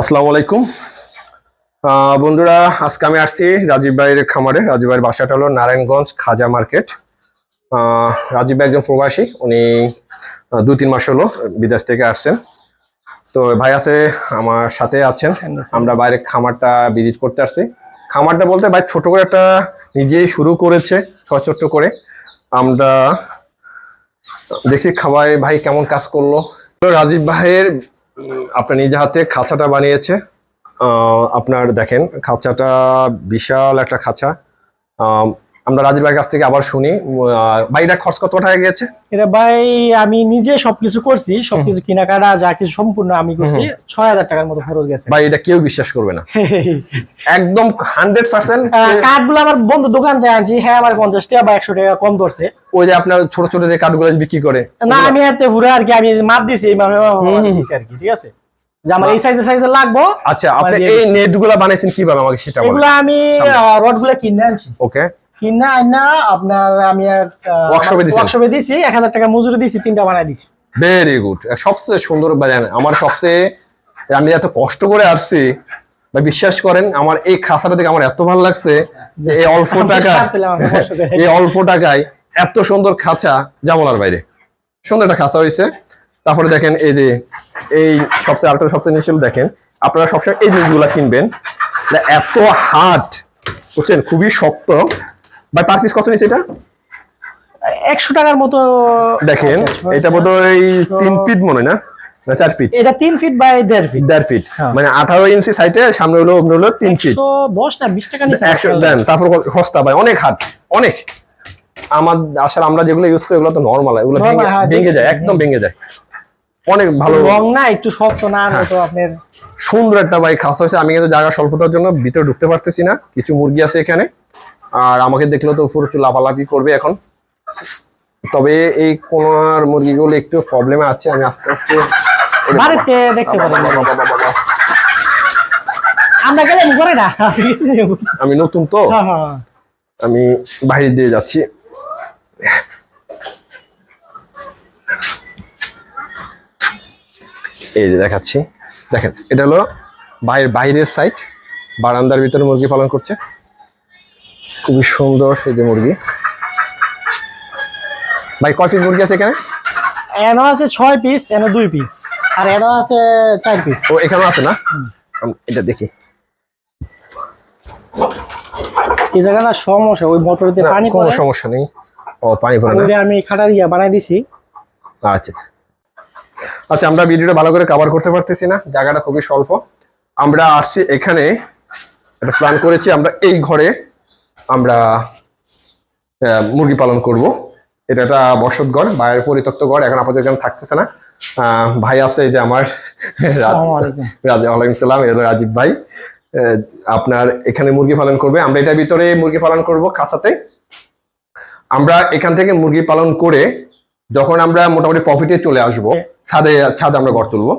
আসসালামু আলাইকুম। বন্ধুরা আজকে আমি আসছি রাজীব ভাইয়ের খামারে। রাজীব ভাইয়ের বাসাটা হলো নারায়ণগঞ্জ খাজা মার্কেট। রাজীব ভাই একজন প্রবাসী উনি দুই তিন মাস হলো বিদেশ থেকে আসছেন। তো ভাই আছে আমার সাথে আছেন। আমরা বাইরে খামারটা ভিজিট করতে আসছি। খামারটা বলতে ভাই ছোট করে একটা নিজেই শুরু করেছে ছোট ছোট্ট করে। আমরা দেখছি খাবার ভাই কেমন কাজ করল। তো রাজীব ভাইয়ের আপনার নিজে হাতে খাঁচাটা বানিয়েছে। আপনার দেখেন খাঁচাটা বিশাল একটা খাঁচা। আমরা রাজীব ভাইয়ের কাছ থেকে আবার শুনি। ভাই এটা খরচ কত টাকা গেছে এটা ভাই আমি নিজে সবকিছু করছি সবকিছু কেনাকাটা যা কিছু সম্পূর্ণ আমি করছি ছয় হাজার টাকার মতো খরচ গেছে। ভাই এটা কেউ বিশ্বাস করবে না। একদম হান্ড্রেড পার্সেন্ট কার্ডগুলো আমার বন্ধু দোকান থেকে আনছি হ্যাঁ আমার পঞ্চাশ টাকা বা একশো টাকা কম ধরছে। ওই যে আপনার ছোট ছোট যে কাঠগুলো বিক্রি করে না আমি হাতে ঘুরে আর কি আমি মাপ দিছি এইভাবে মাপ দিছি আর কি ঠিক আছে? যে আমার এই সাইজে সাইজে লাগবো আচ্ছা আপনি এই দিচ্ছি। নেটগুলা বানাইছেন কীভাবে আমাকে সেটা এগুলো আমি রডগুলো কিনে আনছি। ওকে কিনে আইনা আপনার আমি? ওয়ার্কশপে দিছি। এক হাজার টাকা মজুরি দিছি তিনটা বানাই দিছি। ভেরি গুড সবচেয়ে সুন্দর বাজান আমার সবচেয়ে আমি এত কষ্ট করে আসছি বা বিশ্বাস করেন আমার এই খাসাটা দেখে আমার এত ভালো লাগছে যে এই অল্প টাকা। এই অল্প টাকায় এত সুন্দর খাঁচা যা বলার বাইরে। সুন্দর একটা খাঁচা হয়েছে। তারপরে দেখেন এই যে এই সবচেয়ে আরেকটা সবচেয়ে নিচে দেখেন। আপনারা সবসময় এই জিনিসগুলো কিনবেন। না এত হার্ড বুঝছেন? খুবই শক্ত। ভাই পার পিস কত নিচ্ছে এটা? একশো টাকার মতো দেখেন এটা বোধহয় একশো- তিন ফিট মনে হয় না? না চার ফিট এটা তিন ফিট বাই দেড় ফিট দেড় ফিট হ্যাঁ। মানে আঠারো ইঞ্চি সাইটে সামনে হলো অগ্নি হলো তিন ফিট দশ না বিশ টাকা একশো দেন তারপর সস্তা ভাই অনেক হাট অনেক। আমার আসলে আমরা যেগুলো ইউজ করি এগুলো তো নর্মাল এগুলো ভেঙে হ্যাঁ, যায় একদম ভেঙে যায়। অনেক ভালো রং না একটু শক্ত না হ্যাঁ। তো আপনার সুন্দর একটা ভাই খাস হয়েছে। আমি কিন্তু জায়গা স্বল্পতার জন্য ভিতরে ঢুকতে পারতেছি না। কিছু মুরগি আছে এখানে। আর আমাকে দেখলে তো পুরো একটু লাফালাফি করবে এখন। তবে এই কোনার মুরগিগুলো একটু প্রবলেমে আছে আমি আস্তে আস্তে বাড়িতে দেখতে বাবা। আমরা গেলে করে না। আমি নতুন তো। হ্যাঁ, হ্যাঁ। আমি বাইরে দিয়ে যাচ্ছি। এই যে দেখাচ্ছি। দেখেন এটা হলো বাইরের বাইরের সাইড বারান্দার ভিতরে মুরগি পালন করছে। খুবই সুন্দর সেই যে মুরগি। ভাই কয় পিস মুরগি আছে এখানে? এনো আছে ছয় পিস এনো দুই পিস আর এনো আছে চার পিস ও এখানে আছে না? এটা দেখি। এই জায়গাটা সমস্যা ওই মোটরতে পানি কোনো পড়ে। সমস্যা নেই। ও পানি পড়ে না? আমি খাটার ইয়া বানাই দিছি। আচ্ছা। আচ্ছা আমরা ভিডিওটা ভালো করে কভার করতে পারতেছি না জায়গাটা খুবই স্বল্প। আমরা আসছি এখানে একটা প্ল্যান করেছি আমরা এই ঘরে আমরা মুরগি পালন করব। এটা একটা বসত ঘর বাইরের পরিত্যক্ত ঘর এখন আপাতত এখানে থাকতেছে না। ভাই আছে এই যে আমার ওয়ালাইকুম সালাম এটা রাজীব ভাই। আপনার এখানে মুরগি পালন করবে। আমরা এটার ভিতরে মুরগি পালন করব খাসাতে। আমরা এখান থেকে মুরগি পালন করে যখন আমরা মোটামুটি প্রফিটে চলে আসব ছাদে ছাদে আমরা ঘর তুলবো।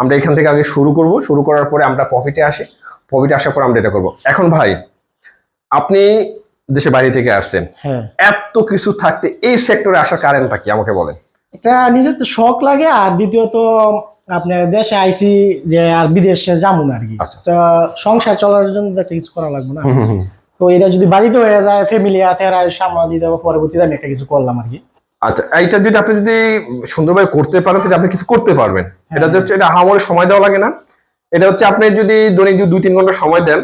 আমরা এখান থেকে আগে শুরু করব। শুরু করার পরে আমরা প্রফিটে আসি। প্রফিটে আসার পর আমরা এটা করব। এখন ভাই আপনি দেশে বাইরে থেকে আসছেন। হ্যাঁ। এত কিছু থাকতে এই সেক্টরে আসার কারণটা কি? আমাকে বলেন। এটা নিজের তো শখ লাগে আর দ্বিতীয়ত আপনার দেশে আইসি যে আর বিদেশে যাব না আর কি। আচ্ছা। তো সংসার চলার জন্য তো একটা কিছু করা লাগবে না। তো এটা যদি বাড়িতে হয়ে যায় ফ্যামিলি আছে আর সামনে দিতে হবে পরবর্তীতে আমি একটা কিছু করলাম আর কি। আচ্ছা এইটা যদি আপনি যদি সুন্দরভাবে করতে পারেন তাহলে আপনি কিছু করতে পারবেন। এটা হচ্ছে এটা হামারে সময় দেওয়া লাগে না। এটা হচ্ছে আপনি যদি দৈনিক দুই তিন ঘণ্টা সময় দেন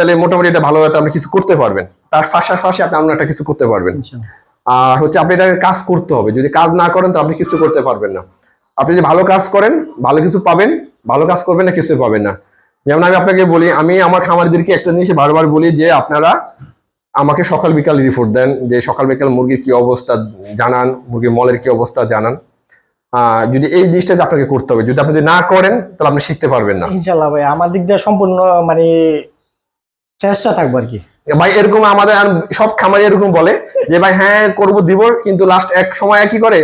তাহলে মোটামুটি এটা ভালো একটা আপনি কিছু করতে পারবেন। তার পাশাপাশি আপনি একটা কিছু করতে পারবেন। আর হচ্ছে আপনি এটাকে কাজ করতে হবে। যদি কাজ না করেন তো আপনি কিছু করতে পারবেন না। আপনি যদি ভালো কাজ করেন ভালো কিছু পাবেন ভালো কাজ করবেন না কিছু পাবেন না। যেমন আমি আপনাকে বলি আমি আমার খামারিদেরকে একটা জিনিস বারবার বলি যে আপনারা আমাকে সকাল বিকাল রিপোর্ট দেন যে সকাল বিকাল মুরগির কি অবস্থা জানান মুরগির মলের কি অবস্থা জানান। আহ, যদি এই জিনিসটা আপনাকে করতে হবে যদি আপনি যদি না করেন তাহলে আপনি শিখতে পারবেন না। ইনশাল্লাহ ভাই আমার দিক দিয়ে সম্পূর্ণ মানে চেষ্টা থাকব আর কি। ভাই এরকম আমাদের সব খামারি এরকম বলে যে ভাই হ্যাঁ করব দিব কিন্তু লাস্ট এক সময় কি করে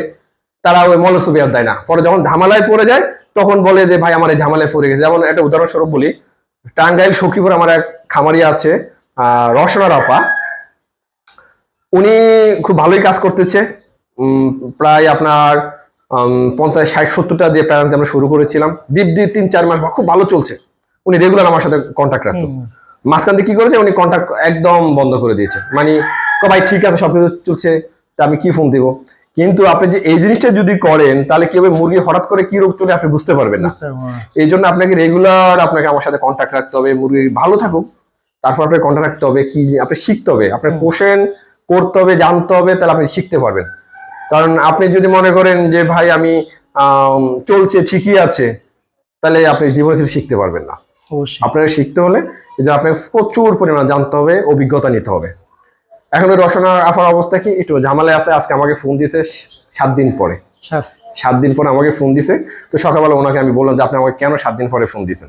তারা ওই মলসবি আর দেয় না। পরে যখন ঝামেলায় পড়ে যায় তখন বলে যে ভাই আমার এই ঝামেলায় পড়ে গেছে। যেমন একটা উদাহরণস্বরূপ বলি টাঙ্গাইল সখীপুর আমার এক খামারি আছে রসনা রাপা। উনি খুব ভালোই কাজ করতেছে। প্রায় আপনার পঞ্চাশ ষাট সত্তরটা দিয়ে প্যারেন্ট আমরা শুরু করেছিলাম। দীপ দিয়ে তিন চার মাস খুব ভালো চলছে। উনি রেগুলার আমার সাথে কন্ট্যাক্ট রাখতো। মাঝখান থেকে কি করেছে? উনি কন্ট্যাক্ট একদম বন্ধ করে দিয়েছে। মানে ভাই ঠিক আছে সব কিছু চলছে তা আমি কি ফোন দিব? কিন্তু আপনি যে এই জিনিসটা যদি করেন তাহলে কি হবে? মুরগি হঠাৎ করে কি রোগ চলে আপনি বুঝতে পারবেন না। এই জন্য আপনাকে রেগুলার আপনাকে আমার সাথে কন্ট্যাক্ট রাখতে হবে মুরগি ভালো থাকুক তারপর আপনাকে কন্ট্যাক্ট রাখতে হবে কি আপনি শিখতে হবে আপনার পোষেন করতে হবে জানতে হবে তাহলে আপনি শিখতে পারবেন। কারণ আপনি যদি মনে করেন যে ভাই আমি চলছে ঠিকই আছে তাহলে আপনি জীবনে কিছু শিখতে পারবেন না। আপনাকে শিখতে হলে যে আপনাকে প্রচুর পরিমাণে জানতে হবে অভিজ্ঞতা নিতে হবে। এখন ওই রসনা আফার অবস্থা কি? একটু ঝামেলায় আছে আজকে আমাকে ফোন দিয়েছে সাত দিন পরে। সাত- সাত দিন পরে আমাকে ফোন দিছে তো সকালবেলা ওনাকে আমি বললাম যে আপনি আমাকে কেন সাত দিন পরে ফোন দিয়েছেন?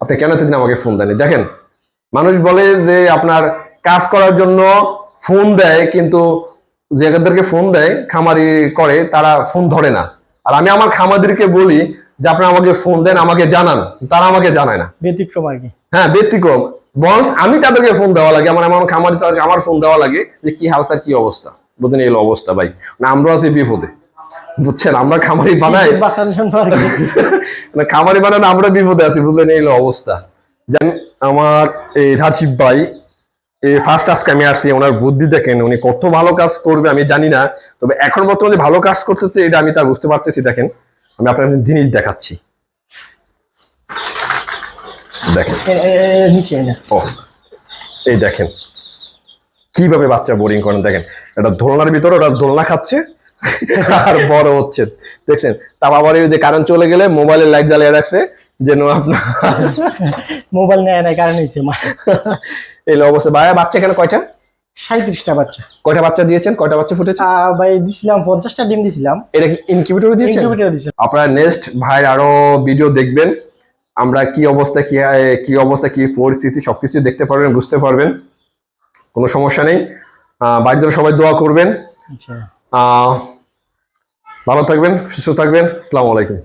আপনি কেন এতদিন আমাকে ফোন দেননি? দেখেন মানুষ বলে যে আপনার কাজ করার জন্য ফোন দেয় কিন্তু যাদেরকে ফোন দেয় খামারি করে তারা ফোন ধরে না। আর আমি আমার খামারিদেরকে বলি যে আপনি আমাকে ফোন দেন আমাকে জানান। তারা আমাকে জানায় না। ব্যতিক্রম আর কি। হ্যাঁ ব্যতিক্রম। বরং আমি তাদেরকে ফোন দেওয়া লাগে আমার আমার খামারি তাদেরকে আমার ফোন দেওয়া লাগে যে কি হাল স্যার কি অবস্থা? বুঝলেন এলো অবস্থা ভাই। না আমরাও আছি বিপদে। বুঝছেন? আমরা খামারি বানাই। মানে খামারি বানানো আমরা বিপদে আছি বুঝলেন এই হলো অবস্থা। যেন আমার এই রাজীব ভাই এই ফার্স্ট আজকে আমি আসছি ওনার বুদ্ধি দেখেন উনি কত ভালো কাজ করবে আমি জানি না। তবে এখন বর্তমানে ভালো কাজ করতেছে এটা আমি তা বুঝতে পারতেছি দেখেন। আমি আপনার জিনিস দেখাচ্ছি। দেখেন। ও এই দেখেন। কীভাবে বাচ্চা বোরিং করেন দেখেন। এটা দোলনার ভিতরে ওটা দোলনা খাচ্ছে আর বড় হচ্ছে। দেখছেন? তা আবার এই যে কারেন্ট চলে গেলে মোবাইলের লাইট জ্বালিয়ে রাখছে যেন আপনার মোবাইল নেয় না কারণ হয়েছে এই অবস্থা। ভাইয়া বাচ্চা কেন কয়টা? সাঁত্রিশটা বাচ্চা। কয়টা বাচ্চা দিয়েছেন? কয়টা বাচ্চা ফুটেছে? ভাই দিছিলাম পঞ্চাশটা ডিম দিছিলাম। এটা কি ইনকিউবেটরে দিয়েছেন? ইনকিউবেটর দিছিলাম আপনারা নেক্সট ভাইয়ের আরও ভিডিও দেখবেন। আমরা কি অবস্থা কি কি অবস্থা কি পরিস্থিতি সবকিছু দেখতে পারবেন বুঝতে পারবেন। কোনো সমস্যা নেই। বাড়ির জন্য সবাই দোয়া করবেন। আচ্ছা। আহ, ভালো থাকবেন সুস্থ থাকবেন। আসসালামু আলাইকুম।